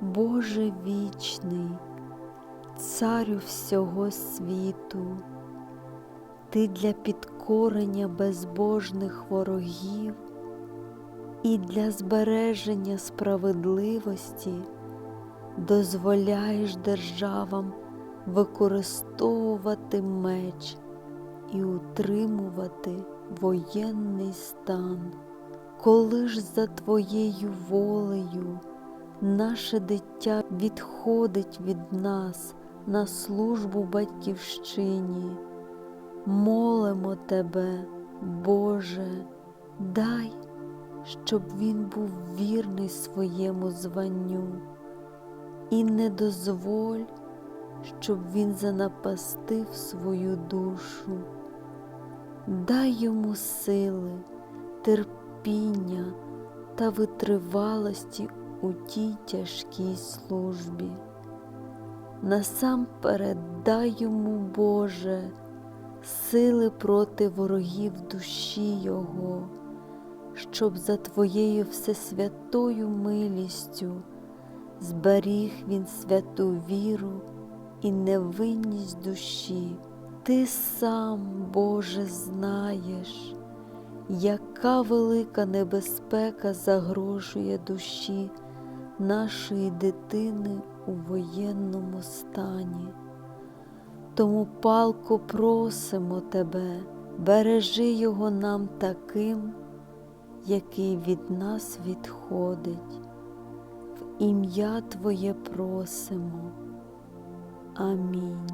Боже вічний, Царю всього світу, Ти для підкорення безбожних ворогів і для збереження справедливості дозволяєш державам використовувати меч і утримувати воєнний стан. Коли ж за Твоєю волею наше дитя відходить від нас на службу батьківщині, молимо Тебе, Боже, дай, щоб він був вірний своєму званню, і не дозволь, щоб він занапастив свою душу. Дай йому сили, терпіння та витривалості у тій тяжкій службі. Насамперед дай йому, Боже, сили проти ворогів душі Його, щоб за Твоєю всесвятою милістю зберіг він святу віру і невинність душі. Ти сам, Боже, знаєш, яка велика небезпека загрожує душі нашої дитини у воєнному стані. Тому палко просимо Тебе, бережи його нам таким, який від нас відходить. В ім'я Твоє просимо. Амінь.